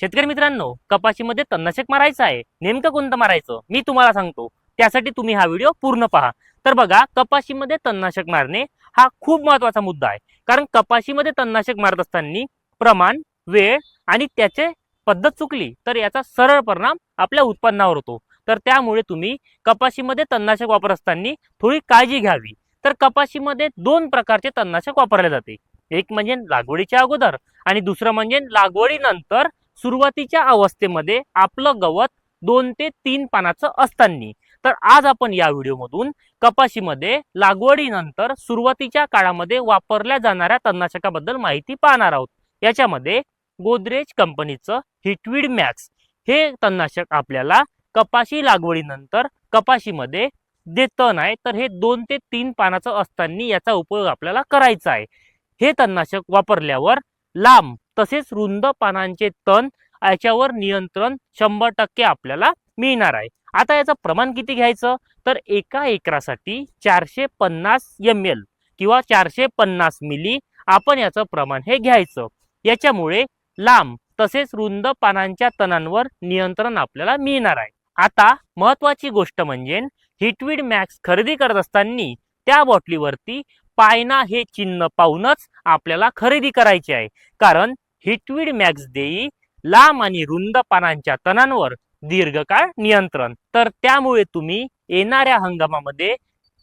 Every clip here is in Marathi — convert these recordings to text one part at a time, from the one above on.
शेतकरी मित्रांनो कपाशीमध्ये तणनाशक मारायचं आहे. नेमकं कोणतं मारायचं? मी तुम्हाला सांगतो. त्यासाठी तुम्ही हा व्हिडिओ पूर्ण पहा. तर बघा कपाशीमध्ये तणनाशक मारणे हा खूप महत्त्वाचा मुद्दा आहे. कारण कपाशीमध्ये तणनाशक मारत असताना प्रमाण वेळ आणि त्याचे पद्धत चुकली तर याचा सरळ परिणाम आपल्या उत्पन्नावर होतो. तर त्यामुळे तुम्ही कपाशीमध्ये तणनाशक वापरत असताना थोडी काळजी घ्यावी. तर कपाशीमध्ये दोन प्रकारचे तणनाशक वापरले जाते. एक म्हणजे लागवडीच्या अगोदर आणि दुसरं म्हणजे लागवडीनंतर सुरुवातीच्या अवस्थेमध्ये आपलं गवत दोन ते तीन पानाचं असताना. तर आज आपण या व्हिडिओमधून कपाशीमध्ये लागवडीनंतर सुरुवातीच्या काळामध्ये वापरल्या जाणाऱ्या तणनाशकाबद्दल माहिती पाहणार आहोत. याच्यामध्ये गोदरेज कंपनीचं हिटवीड मॅक्स हे तणनाशक आपल्याला कपाशी लागवडीनंतर कपाशीमध्ये जे तण आहे तर हे दोन ते तीन पानाचं असताना याचा उपयोग आपल्याला करायचा आहे. हे तणनाशक वापरल्यावर लांब तसेच रुंद पानांचे तण याच्यावर नियंत्रण शंभर टक्के आपल्याला मिळणार आहे. आता याचं प्रमाण किती घ्यायचं? तर एका एकरासाठी चारशे पन्नास एम एल किंवा चारशे पन्नास मिली आपण याचं प्रमाण हे घ्यायचं. याच्यामुळे लांब तसेच रुंद पानांच्या तणांवर नियंत्रण आपल्याला मिळणार आहे. आता महत्वाची गोष्ट म्हणजे हिटवीड मॅक्स खरेदी करत असताना त्या बॉटलीवरती पायना हे चिन्ह पाहूनच आपल्याला खरेदी करायची आहे. कारण हिटवीड मॅक्स देई लांब आणि रुंद पानांच्या तणांवर दीर्घकाळ नियंत्रण. तर त्यामुळे तुम्ही येणाऱ्या हंगामामध्ये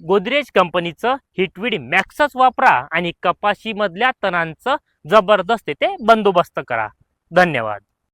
गोदरेज कंपनीचं हिटवीड मॅक्सच वापरा आणि कपाशीमधल्या तणांचं जबरदस्त ते बंदोबस्त करा. धन्यवाद.